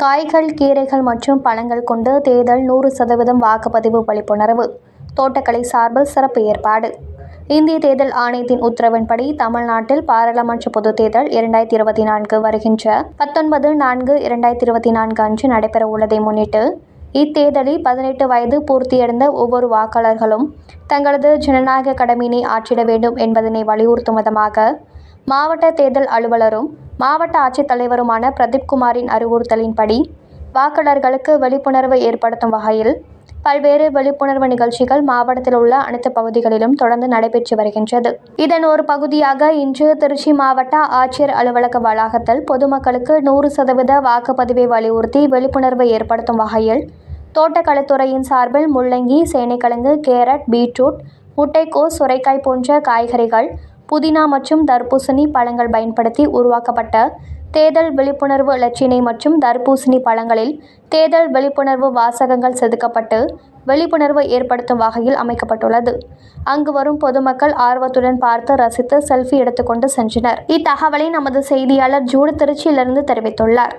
காய்கள் கீரைகள் மற்றும் பழங்கள் கொண்டு தேர்தல் நூறு சதவீதம் வாக்குப்பதிவு விழிப்புணர்வு தோட்டக்கலை சார்பில் சிறப்பு ஏற்பாடு. இந்திய தேர்தல் ஆணையத்தின் உத்தரவின்படி தமிழ்நாட்டில் பாராளுமன்ற பொதுத் தேர்தல் இரண்டாயிரத்தி இருபத்தி நான்கு வருகின்ற பத்தொன்பது நான்கு இரண்டாயிரத்தி இருபத்தி நான்கு அன்று நடைபெற உள்ளதை முன்னிட்டு இத்தேர்தலில் பதினெட்டு வயது பூர்த்தியடைந்த ஒவ்வொரு வாக்காளர்களும் தங்களது ஜனநாயக கடமையினை ஆற்றிட வேண்டும் என்பதனை வலியுறுத்தும் விதமாக மாவட்ட தேர்தல் அலுவலரும் மாவட்ட ஆட்சித்தலைவருமான பிரதீப்குமாரின் அறிவுறுத்தலின்படி வாக்காளர்களுக்கு விழிப்புணர்வு ஏற்படுத்தும் வகையில் பல்வேறு விழிப்புணர்வு நிகழ்ச்சிகள் மாவட்டத்தில் உள்ள அனைத்து பகுதிகளிலும் தொடர்ந்து நடைபெற்று வருகின்றது. இதன் ஒரு பகுதியாக இன்று திருச்சி மாவட்ட ஆட்சியர் அலுவலக வளாகத்தில் பொதுமக்களுக்கு நூறு சதவீத வாக்குப்பதிவை வலியுறுத்தி விழிப்புணர்வு ஏற்படுத்தும் வகையில் தோட்டக்கலைத்துறையின் சார்பில் முள்ளங்கி சேனைக்கிழங்கு கேரட் பீட்ரூட் முட்டைக்கோஸ் சுரைக்காய் போன்ற காய்கறிகள் புதினா மற்றும் தர்பூசணி பழங்கள் பயன்படுத்தி உருவாக்கப்பட்ட தேர்தல் விழிப்புணர்வு இலச்சினை மற்றும் தர்பூசணி பழங்களில் தேர்தல் விழிப்புணர்வு வாசகங்கள் செதுக்கப்பட்டு விழிப்புணர்வு ஏற்படுத்தும் வகையில் அமைக்கப்பட்டுள்ளது. அங்கு வரும் பொதுமக்கள் ஆர்வத்துடன் பார்த்து ரசித்து செல்ஃபி எடுத்துக்கொண்டு சென்றனர். இத்தகவலை நமது செய்தியாளர் ஜூடு திருச்சியிலிருந்து தெரிவித்துள்ளார்.